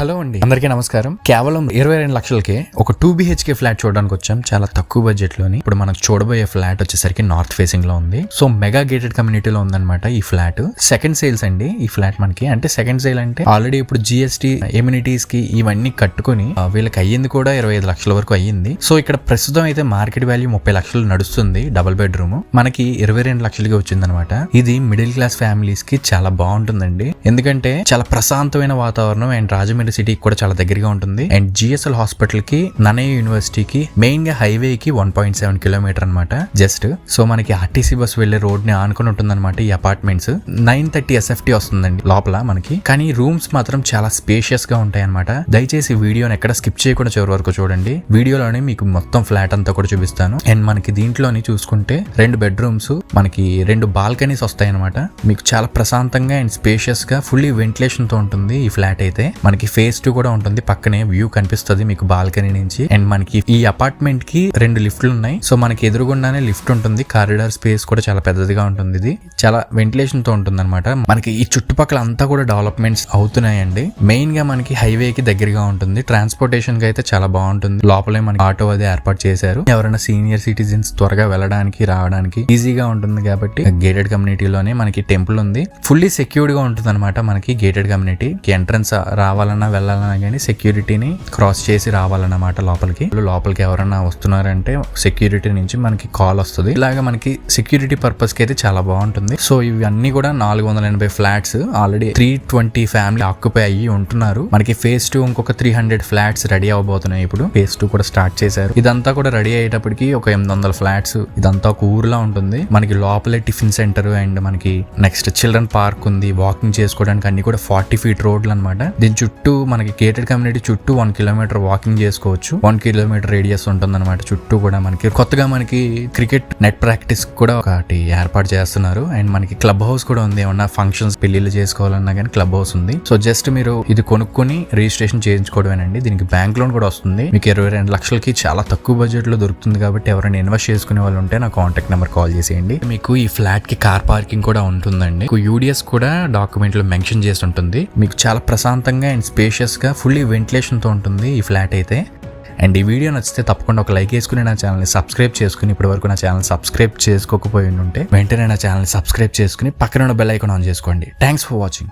Hello అండి. అందరికీ నమస్కారం. కేవలం ఇరవై రెండు లక్షలకే ఒక టూ బిహెచ్కే ఫ్లాట్ చూడడానికి వచ్చాం. చాలా తక్కువ బడ్జెట్లోని ఇప్పుడు మనం చూడబోయే ఫ్లాట్ వచ్చేసరికి నార్త్ ఫేసింగ్లో ఉంది. సో మెగా గేటెడ్ కమ్యూనిటీలో ఉందన్నమాట ఈ ఫ్లాట్. సెకండ్ సేల్స్ అండి ఈ ఫ్లాట్ మనకి. అంటే సెకండ్ సేల్ అంటే ఆల్రెడీ ఇప్పుడు జిఎస్టీ ఎమ్యూనిటీస్కి ఇవన్నీ కట్టుకొని వీళ్ళకి అయ్యింది కూడా ఇరవై ఐదు లక్షల వరకు అయ్యింది. సో ఇక్కడ ప్రస్తుతం అయితే మార్కెట్ వాల్యూ ముప్పై లక్షలు నడుస్తుంది డబుల్ బెడ్రూమ్. మనకి ఇరవై రెండు లక్షలకి వచ్చిందనమాట ఇది మిడిల్ క్లాస్ ఫ్యామిలీస్కి చాలా బాగుంటుందండి. ఎందుకంటే చాలా ప్రశాంతమైన వాతావరణం అండ్ రాజమండ్రి సిటీకి కూడా చాలా దగ్గరగా ఉంటుంది. అండ్ జిఎస్ఎల్ హాస్పిటల్కి నన్నయ్య యూనివర్సిటీకి మెయిన్గా హైవే కి వన్ పాయింట్ సెవెన్ కిలోమీటర్ అనమాట జస్ట్ సో మనకి ఆర్టీసీ బస్ వెళ్ళే రోడ్ని ఆనుకుని ఉంటుంది అనమాట ఈ అపార్ట్మెంట్స్ నైన్ థర్టీ ఎస్ఎఫ్టీ వస్తుందండి లోపల మనకి. కానీ రూమ్స్ మాత్రం చాలా స్పేషియస్గా ఉంటాయి అనమాట దయచేసి వీడియోని ఎక్కడ స్కిప్ చేయకుండా చివరి వరకు చూడండి. వీడియోలోనే మీకు మొత్తం ఫ్లాట్ అంతా కూడా చూపిస్తాను. అండ్ మనకి దీంట్లోని చూసుకుంటే రెండు బెడ్రూమ్స్ మనకి రెండు బాల్కనీస్ వస్తాయి అనమాట మీకు చాలా ప్రశాంతంగా అండ్ స్పేషియస్గా ఫుల్లీ వెంటిలేషన్తో ఉంటుంది ఈ ఫ్లాట్ అయితే. మనకి ఫేస్ టూ కూడా ఉంటుంది. పక్కనే వ్యూ కనిపిస్తుంది మీకు బాల్కనీ నుంచి. అండ్ మనకి ఈ అపార్ట్మెంట్కి రెండు లిఫ్ట్లు ఉన్నాయి. సో మనకి ఎదురుగుండానే లిఫ్ట్ ఉంటుంది. కారిడార్ స్పేస్ కూడా చాలా పెద్దదిగా ఉంటుంది ఇది. చాలా వెంటిలేషన్తో ఉంటుంది అనమాట మనకి ఈ చుట్టుపక్కల అంతా కూడా డెవలప్మెంట్స్ అవుతున్నాయండి. మెయిన్గా మనకి హైవే కి దగ్గరగా ఉంటుంది. ట్రాన్స్పోర్టేషన్కి అయితే చాలా బాగుంటుంది. లోపలే మనకి ఆటో అది ఏర్పాటు చేశారు. ఎవరైనా సీనియర్ సిటిజన్స్ త్వరగా వెళ్ళడానికి రావడానికి ఈజీగా ఉంటుంది కాబట్టి గేటెడ్ కమ్యూనిటీలోనే మనకి టెంపుల్ ఉంది. ఫుల్లీ సెక్యూర్డ్గా ఉంటుంది అనమాట మనకి గేటెడ్ కమ్యూనిటీ ఎంట్రన్స్ రావాలన్న వెళ్ళాలన్నా కానీ సెక్యూరిటీని క్రాస్ చేసి రావాలన్నమాట లోపలికి. లోపలికి ఎవరైనా వస్తున్నారంటే సెక్యూరిటీ నుంచి మనకి కాల్ వస్తుంది. ఇలాగ మనకి సెక్యూరిటీ పర్పస్కి అయితే చాలా బాగుంటుంది. సో ఇవన్నీ కూడా నాలుగు వందల ఎనభై flats already three twenty family occupy అయ్యి ఉంటున్నారు. మనకి ఫేజ్ టూ ఇంకొక త్రీ హండ్రెడ్ ఫ్లాట్స్ రెడీ అవబోతున్నాయి ఇప్పుడు. ఫేజ్ టూ కూడా స్టార్ట్ చేశారు. ఇదంతా కూడా రెడీ అయ్యేటప్పటికి ఒక ఎనిమిది వందల ఫ్లాట్స్ ఇదంతా ఒక ఊర్లా ఉంటుంది. మనకి లోపలే టిఫిన్ సెంటర్ అండ్ మనకి నెక్స్ట్ చిల్డ్రన్ పార్క్ ఉంది. వాకింగ్ చేసుకోవడానికి అన్ని కూడా ఫార్టీ ఫీట్ రోడ్లు అనమాట దీని చుట్టూ మనకి గేటెడ్ కమ్యూనిటీ చుట్టూ వన్ కిలోమీటర్ వాకింగ్ చేసుకోవచ్చు. వన్ కిలోమీటర్ రేడియస్ ఉంటుంది అనమాట చుట్టూ కూడా మనకి కొత్తగా మనకి క్రికెట్ నెట్ ప్రాక్టీస్ కూడా ఒకటి ఏర్పాటు చేస్తున్నారు. అండ్ మనకి క్లబ్ హౌస్ కూడా ఉంది. ఏమన్నా ఫంక్షన్స్ పెళ్ళిళ్ళు చేసుకోవాలన్నా కానీ క్లబ్ హౌస్ ఉంది. సో జస్ట్ మీరు ఇది కొనుక్కొని రిజిస్ట్రేషన్ చేయించుకోవడమేనండి. దీనికి బ్యాంక్ లోన్ కూడా వస్తుంది. మీకు ఇరవై రెండు లక్షలకి చాలా తక్కువ బడ్జెట్లో దొరుకుతుంది కాబట్టి ఎవరైనా ఇన్వెస్ట్ చేసుకునే వాళ్ళు ఉంటే నా కాంటాక్ట్ నెంబర్ కాల్ చేసేయండి. మీకు ఈ ఫ్లాట్కి కార్ పార్కింగ్ కూడా ఉంటుందండి. యూడిఎస్ కూడా డాక్యుమెంట్లో మెన్షన్ చేసి ఉంటుంది. మీకు చాలా ప్రశాంతంగా అండ్ స్పేషియస్గా ఫుల్లీ వెంటిలేషన్తో ఉంటుంది ఈ ఫ్లాట్ అయితే. అండ్ ఈ వీడియో నచ్చితే తప్పకుండా ఒక లైక్ వేసుకుని నా ఛానల్ని సబ్స్క్రైబ్ చేసుకుని ఇప్పటి వరకు నా ఛానల్ సబ్స్క్రైబ్ చేసుకోకపోయి ఉంటే వెంటనే నా ఛానల్ని సబ్స్క్రైబ్ చేసుకుని పక్కన ఉన్న బెల్ ఐకాన్ ఆన్ చేసుకోండి. Thanks for watching